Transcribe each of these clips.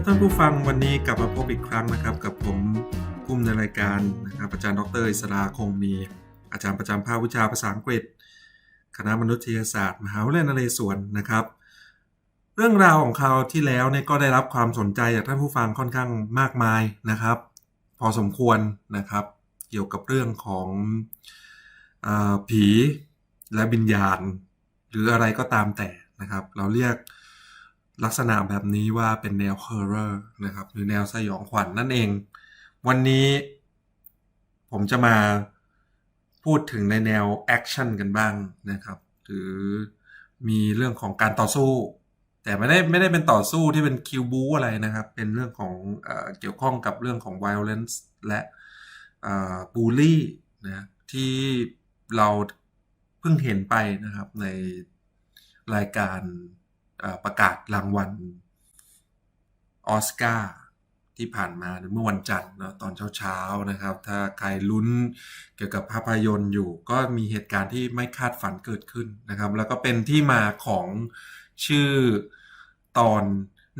ครับท่านผู้ฟังวันนี้กลับมาพบอีกครั้งนะครับ กับผมกุ้มในรายการนะครับอาจารย์ดรอิสราคงมี อาจารย์ประจำภาควิชาภาษาอังกฤษ คณะมนุษยศาสตร์มหาวิทยาลัยนเรศวรนะครับ เรื่องราวของเขาวที่แล้วเนี่ยก็ได้รับความสนใจจากท่านผู้ฟังค่อนข้างมากมายนะครับ พอสมควรนะครับ เกี่ยวกับเรื่องของอผีและวิญญาณ หรืออะไรก็ตามแต่นะครับ เราเรียก ลักษณะแบบนี้ว่าเป็นแนว horror นะครับ หรือแนวสยองขวัญนนั่นเอง วันนี้ผมจะมาพูดถึงในแนวแอคชั่นกันบ้างนะครับ หรือมีเรื่องของการต่อสู้ แต่ไม่ได้ไม่ได้เป็นต่อสู้ที่เป็นคิวบูอะไรนะครับ เป็นเรื่องของเอเกี่ยวข้องกับเรื่องของ violence และบูลลี่นะที่เราเพิ่งเห็นไปนะครับในรายการ ประกาศรางวัลออสการ์ที่ผ่านมาเมื่อวันจันทร์นะตอนเช้าๆนะครับ ถ้าใครลุ้นเกี่ยวกับภาพยนตร์อยู่ ก็มีเหตุการณ์ที่ไม่คาดฝันเกิดขึ้นนะครับ แล้วก็เป็นที่มาของชื่อตอน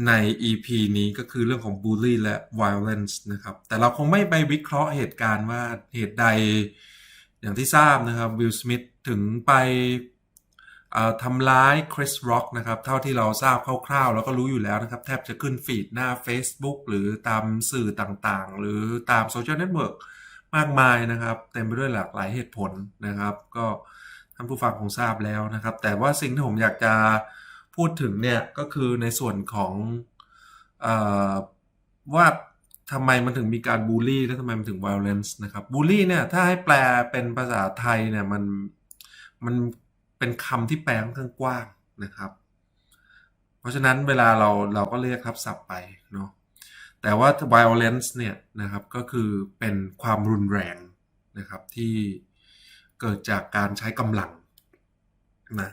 ใน EP นี้ก็คือเรื่องของ bully และ violence นะครับ แต่เราคงไม่ไปวิเคราะห์เหตุการณ์ว่าเหตุใดอย่างที่ทราบนะครับวิลสมิธถึงไป ทำร้ายคริสร็อกนะครับ เท่าที่เราทราบคร่าวๆ แล้วก็รู้อยู่แล้วนะครับ แทบจะขึ้นฟีดหน้า Facebook หรือตามสื่อต่างๆ หรือตามโซเชียลเน็ตเวิร์กมากมายนะครับ เต็มไปด้วยหลากหลายเหตุผลนะครับ ก็ท่านผู้ฟังคงทราบแล้วนะครับ แต่ว่าสิ่งที่ผมอยากจะพูดถึงเนี่ย ก็คือในส่วนของเอ่อว่าทำไมมันถึงมีการบูลลี่และทำไมมันถึง violence นะครับบูลลี่เนี่ยถ้าให้แปลเป็นภาษาไทยเนี่ยมันมัน เป็นคำที่แปลค่อนข้างกว้างนะครับ เพราะฉะนั้นเวลาเราเราก็เรียกครับศัพท์ไปเนาะแต่ว่า violence เนี่ยนะครับก็คือเป็นความรุนแรงนะครับที่เกิดจากการใช้กำลังนะ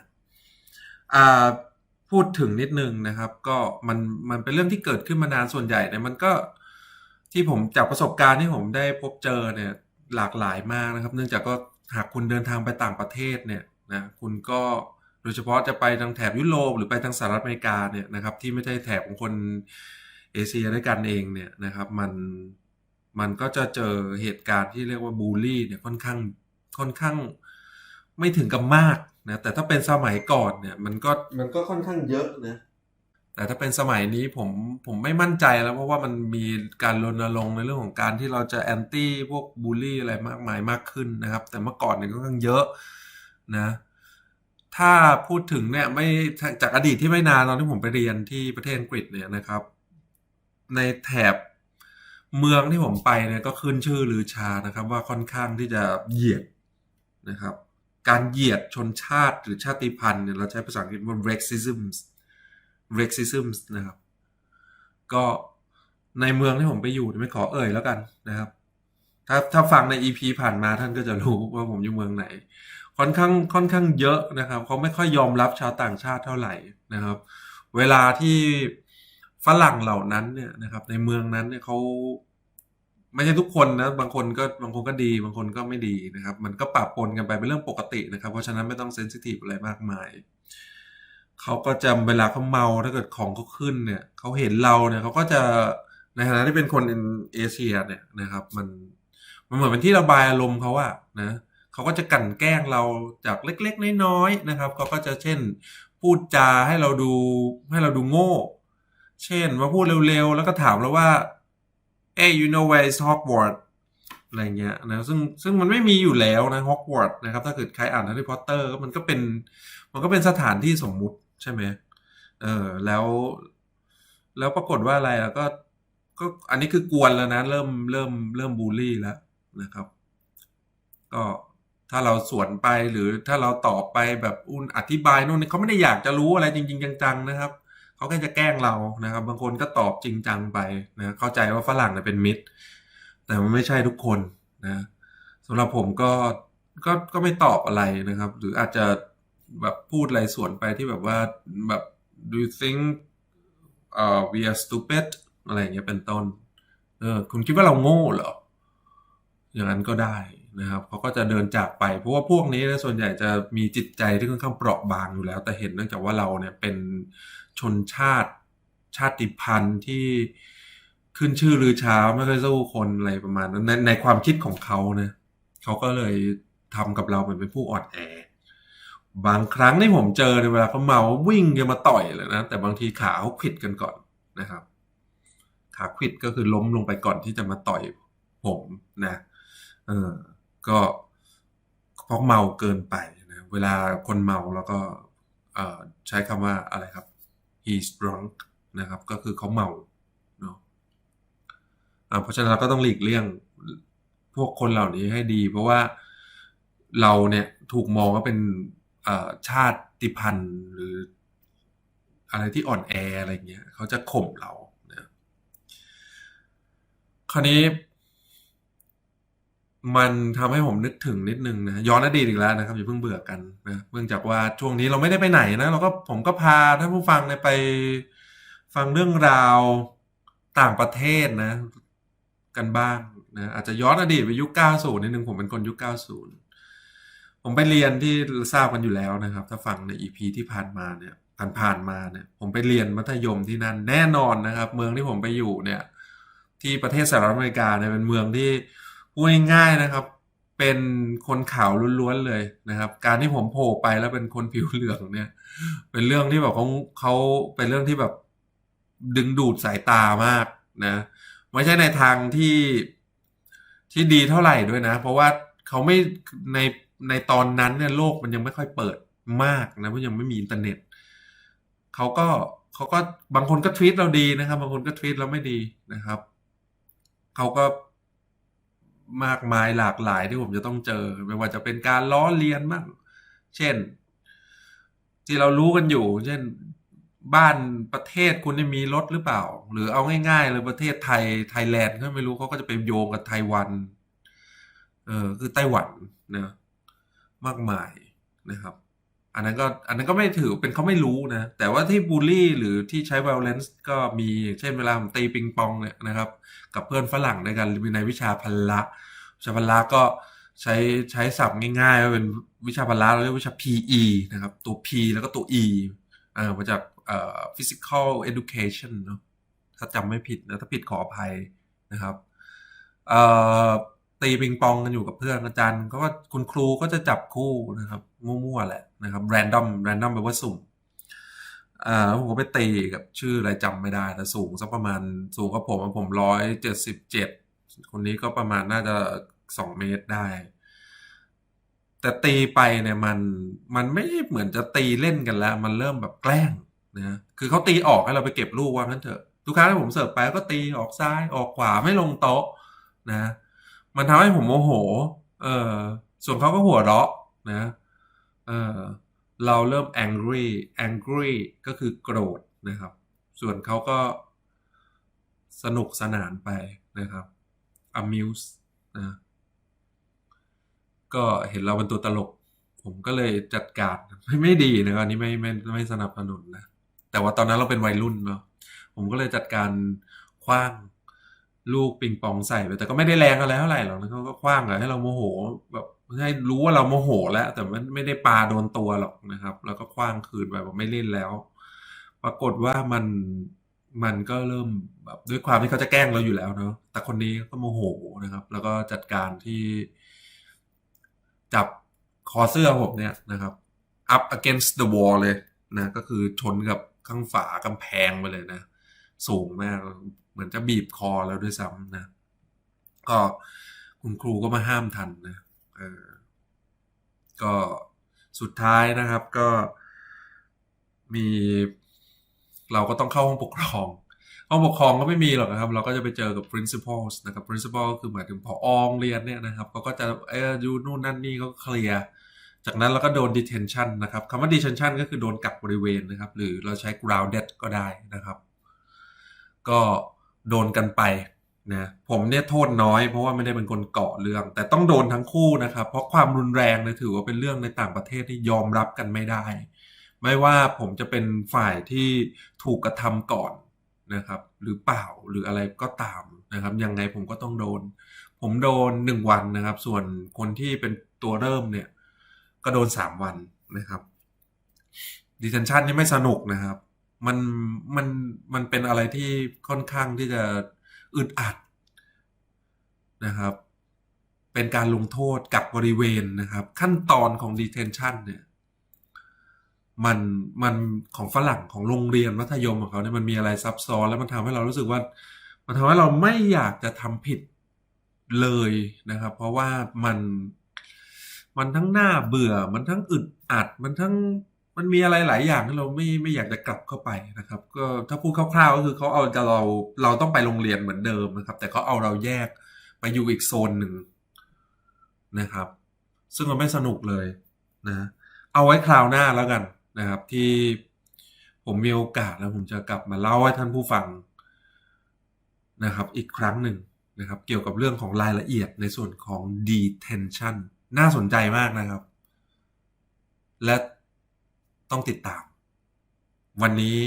พูดถึงนิดนึงนะครับก็มันมันเป็นเรื่องที่เกิดขึ้นมานานส่วนใหญ่เนี่ยมันก็ที่ผมจากประสบการณ์ที่ผมได้พบเจอเนี่ยหลากหลายมากนะครับ เนื่องจากก็หากคุณเดินทางไปต่างประเทศเนี่ย นะคุณก็โดยเฉพาะจะไปทางแถบยุโรปหรือไปทางสหรัฐอเมริกาเนี่ยนะครับที่ไม่ใช่แถบของคนเอเชียด้วยกันเองเนี่ยนะครับมันมันก็จะเจอเหตุการณ์ที่เรียกว่าบูลลี่เนี่ยค่อนข้างค่อนข้างไม่ถึงกับมากนะแต่ถ้าเป็นสมัยก่อนเนี่ยมันก็มันก็ค่อนข้างเยอะนะแต่ถ้าเป็นสมัยนี้ผมผมไม่มั่นใจแล้วเพราะว่ามันมีการรณรงค์ในเรื่องของการที่เราจะแอนตี้พวกบูลลี่อะไรมากมายมากขึ้นนะครับ แต่เมื่อก่อนเนี่ยค่อนข้างเยอะ นะถ้าพูดถึงเนี่ยไม่จากอดีตที่ไม่นานตอนที่ผมไปเรียนที่ประเทศอังกฤษเนี่ยนะครับ ในแถบเมืองที่ผมไปเนี่ยก็ขึ้นชื่อลือชานะครับ ว่าค่อนข้างที่จะเหยียดนะครับ การเหยียดชนชาติหรือชาติพันธุ์เนี่ยเราใช้ภาษาอังกฤษว่า racism racism นะครับ ก็ในเมืองที่ผมไปอยู่ไม่ขอเอ่ยแล้วกันนะครับ ถ้าถ้าฟังใน EP ผ่านมาท่านก็จะรู้ว่าผมอยู่เมืองไหน ค่อนข้างค่อนข้างเยอะนะครับเขาไม่ค่อยยอมรับชาวต่างชาติเท่าไหร่นะครับ เวลาที่ฝรั่งเหล่านั้นเนี่ยนะครับ ในเมืองนั้นเนี่ยเขาไม่ใช่ทุกคนนะบางคนก็บางคนก็ดีบางคนก็ไม่ดีนะครับ มันก็ปะปนกันไปเป็นเรื่องปกตินะครับ เพราะฉะนั้นไม่ต้องเซนซิทีฟอะไรมากมายเขาก็จะเวลาเขาเมาถ้าเกิดของเขาขึ้นเนี่ยเขาเห็นเราเนี่ยเขาก็จะในฐานะที่เป็นคนเอเชียเนี่ยนะครับ มัน มันเหมือนเป็นที่ระบายอารมณ์เขาอะนะเขาก็จะกั่นแกล้งเราจากเล็กๆน้อยๆนะครับเขาก็จะเช่น พูดจาให้เราดูให้เราดูโง่ เช่นว่าพูดเร็วๆ แล้วก็ถามเราว่าเอ้ you know where is Hogwarts อะไรเงี้ยนะซึ่งซึ่งมันไม่มีอยู่แล้วนะ Hogwarts นะครับ ถ้าเกิดใครอ่าน Harry Potter ก็มันก็เป็นมันก็เป็นสถานที่สมมุติใช่ไหมเออแล้ว แล้วปรากฏว่าอะไรอะก็ก็อันนี้คือกวนแล้วนะ เริ่มเริ่มเริ่มบูลลี่แล้ว นะครับ ก็ถ้าเราสวนไปหรือถ้าเราตอบไปแบบอุ่นอธิบายนู่นเขาไม่ได้อยากจะรู้อะไรจริง ๆ จังๆนะครับเขาแค่จะแกล้งเรานะครับ บางคนก็ตอบจริงจังไปนะเข้าใจว่าฝรั่งเนี่ยเป็นมิตร แต่มันไม่ใช่ทุกคนนะสำหรับผมก็ก็ก็ไม่ตอบอะไรนะครับ หรืออาจจะแบบพูดอะไรสวนไปที่แบบว่าแบบ do you think uh, we are stupid อะไรอย่างเงี้ยเป็นต้น เออ คุณคิดว่าเราโง่เหรอ อย่างนั้นก็ได้นะครับเขาก็จะเดินจากไป เพราะว่าพวกนี้ส่วนใหญ่จะมีจิตใจที่ค่อนข้างเปราะบางอยู่แล้ว แต่เห็นเนื่องจากว่าเราเนี่ยเป็นชนชาติชาติพันธุ์ที่ขึ้นชื่อลือเช้าไม่เคอยสู้คนอะไรประมาณนั้นในในความคิดของเขานะเขาก็เลยทำกับเราเหมือนเป็นผู้อ่อนแอบางครั้งที่ผมเจอในเวลาเขาเมาวิ่งจะมาต่อยเลยนะแต่บางทีขาเขาขิดกันก่อนนะครับ ขาขิดก็คือล้มลงไปก่อนที่จะมาต่อยผมนะ เออก็เพราะเมาเกินไปนะเวลาคนเมาแล้วก็ใช้คำว่าอะไรครับ he's drunk นะครับก็คือเขาเมาเนาะเพราะฉะนั้นเราก็ต้องหลีกเลี่ยงพวกคนเหล่านี้ให้ดี เพราะว่าเราเนี่ยถูกมองว่าเป็นชาติพันธุ์หรืออะไรที่อ่อนแออะไรเงี้ยเขาจะข่มเรานะคราวนี้ มันทำให้ผมนึกถึงนิดนึงนะย้อนอดีตอีกแล้วนะครับอย่าเพิ่งเบื่อกันนะเนื่องจากว่าช่วงนี้เราไม่ได้ไปไหนนะเราก็ผมก็พาท่านผู้ฟังเนี่ยไปฟังเรื่องราวต่างประเทศนะ กันบ้างนะอาจจะย้อนอดีตไปยุค 90 นิดนึงผมเป็นคนยุค 90 ผมไปเรียนที่ทราบกันอยู่แล้วนะครับ ถ้าฟังใน EP ที่ผ่านมาเนี่ยผ่านๆมาเนี่ย ผมไปเรียนมัธยมที่นั่นแน่นอนนะครับ เมืองที่ผมไปอยู่เนี่ย ที่ประเทศสหรัฐอเมริกาเนี่ยเป็นเมืองที่ พูดง่ายๆนะครับ เป็นคนขาวล้วนๆเลยนะครับ การที่ผมโผล่ไปแล้วเป็นคนผิวเหลืองเนี่ย เป็นเรื่องที่แบบเขาเขาเป็นเรื่องที่แบบดึงดูดสายตามากนะไม่ใช่ในทางที่ที่ดีเท่าไหร่ด้วยนะ เพราะว่าเขาไม่ในในตอนนั้นเนี่ยโลกมันยังไม่ค่อยเปิดมากนะเพราะยังไม่มีอินเทอร์เน็ตเขาก็เขาก็บางคนก็ทวีตเราดีนะครับ บางคนก็ทวีตเราไม่ดีนะครับเขาก็ มากมายหลากหลายที่ผมจะต้องเจอ ไม่ว่าจะเป็นการล้อเลียนบ้างเช่น ที่เรารู้กันอยู่ เช่นบ้านประเทศคุณมีรถหรือเปล่า หรือเอาง่ายๆเลยประเทศไทยไทยแลนด์ก็ไม่รู้เขาก็จะไปโยงกับไต้หวันเออคือไต้หวันนะมากมายนะครับ อันนั้นก็อันนั้นก็ไม่ถือเป็นเขาไม่รู้นะ แต่ว่าที่บูลลี่หรือที่ใช้ violence ก็มีเช่นเวลาผมตีปิงปองเนี่ยนะครับ กับเพื่อนฝรั่งด้วยกันในวิชาพละวิชาพละก็ใช้ใช้ศัพท์ง่ายๆว่าเป็นวิชาพละเราเรียกวิชา PE นะครับ ตัว P แล้วก็ตัว E ออมาจากเอ่อ physical education เนอะถ้าจำไม่ผิดนะถ้าผิดขออภัยนะครับเอ่อตีปิงปองกันอยู่กับเพื่อนอาจารย์ก็คุณครูก็จะจับคู่นะครับมั่วๆแหละ นะครับ random random แปลว่าสุ่มอ่าผมก็ไปตีกับชื่ออะไรจำไม่ได้ แต่สูงสักประมาณสูงกับผมผมร้อยเจ็ดสิบเจ็ดคนนี้ก็ประมาณน่าจะสองเมตรได้ แต่ตีไปเนี่ยมันมันไม่เหมือนจะตีเล่นกันแล้ว มันเริ่มแบบแกล้งนะคือเขาตีออกให้เราไปเก็บลูกว่างั้นเถอะทุกครั้งที่ผมเสิร์ฟไปก็ตีออกซ้ายออกขวาไม่ลงโต๊ะนะ มันทำให้ผมโมโห เออส่วนเขาก็หัวเราะนะ เออเราเริ่ม angry angry ก็คือโกรธนะครับ ส่วนเขาก็สนุกสนานไปนะครับ amuse นะก็เห็นเราเป็นตัวตลก ผมก็เลยจัดการไม่ไม่ดีนะอันนี้ไม่ไม่ไม่สนับสนุนนะแต่ว่าตอนนั้นเราเป็นวัยรุ่นเนาะผมก็เลยจัดการคว้าง ลูกปิงปองใส่ไปแต่ก็ไม่ได้แรงอะไรเท่าไหร่หรอกนะเขาก็คว้างอะให้เราโมโหแบบให้รู้ว่าเราโมโหแล้ว แต่ไม่ไม่ได้ปาโดนตัวหรอกนะครับ แล้วก็คว้างคืนไปบอกไม่เล่นแล้ว ปรากฏว่ามันมันก็เริ่มแบบด้วยความที่เขาจะแกล้งเราอยู่แล้วเนาะแต่คนนี้ก็โมโหนะครับ แล้วก็จัดการที่ จับคอเสื้อผมเนี่ยนะครับ up against the wall เลยนะ ก็คือชนกับข้างฝากำแพงไปเลยนะ สูงมาก เหมือนจะบีบคอแล้วด้วยซ้ำนะ ก็คุณครูก็มาห้ามทันนะเออก็สุดท้ายนะครับก็มีเราก็ต้องเข้าห้องปกครอง ห้องปกครองก็ไม่มีหรอกนะครับ เราก็จะไปเจอกับ principals นะครับ principal ก็คือหมายถึงผอโรงเรียนเนี่ยนะครับเขาก็จะเอออยู่นู่นนั่นนี่เขาเคลียร์จากนั้นเราก็โดน detention นะครับคำว่า detention ก็คือโดนกักบริเวณนะครับ หรือเราใช้ grounded ก็ได้นะครับ ก็ โดนกันไปนะผมเนี่ยโทษน้อยเพราะว่าไม่ได้เป็นคนเกาะเรื่อง แต่ต้องโดนทั้งคู่นะครับ เพราะความรุนแรงเนี่ยถือว่าเป็นเรื่องในต่างประเทศที่ยอมรับกันไม่ได้ ไม่ว่าผมจะเป็นฝ่ายที่ถูกกระทำก่อนนะครับ หรือเปล่าหรืออะไรก็ตามนะครับ ยังไงผมก็ต้องโดน ผมโดนหนึ่งวันนะครับ ส่วนคนที่เป็นตัวเริ่มเนี่ย ก็โดนสามวันนะครับ detention นี่ไม่สนุกนะครับ มันมันมันเป็นอะไรที่ค่อนข้างที่จะอึดอัดนะครับ เป็นการลงโทษกักบริเวณนะครับ ขั้นตอนของ detention เนี่ยมันมันของฝรั่งของโรงเรียนมัธยมของเขาเนี่ยมันมีอะไรซับซ้อนแล้วมันทำให้เรารู้สึกว่า มันทำให้เราไม่อยากจะทำผิดเลยนะครับ เพราะว่ามันมันทั้งน่าเบื่อมันทั้งอึดอัด มันทั้ง มันมีอะไรหลายอย่างที่เราไม่ไม่อยากจะกลับเข้าไปนะครับ ก็ถ้าพูดคร่าวๆก็คือเขาเอาจะเราเราต้องไปโรงเรียนเหมือนเดิมนะครับ แต่เขาเอาเราแยกไปอยู่อีกโซนหนึ่งนะครับ ซึ่งมันไม่สนุกเลยนะ เอาไว้คราวหน้าแล้วกันนะครับ ที่ผมมีโอกาสแล้วผมจะกลับมาเล่าให้ท่านผู้ฟังนะครับ อีกครั้งหนึ่งนะครับ เกี่ยวกับเรื่องของรายละเอียดในส่วนของ detention น่าสนใจมากนะครับ และ ต้องติดตาม วันนี้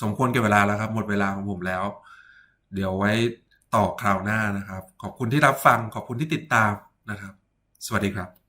สมควรแก่เวลาแล้วครับ หมดเวลาของผมแล้ว เดี๋ยวไว้ต่อคราวหน้านะครับ ขอบคุณที่รับฟัง ขอบคุณที่ติดตามนะครับ สวัสดีครับ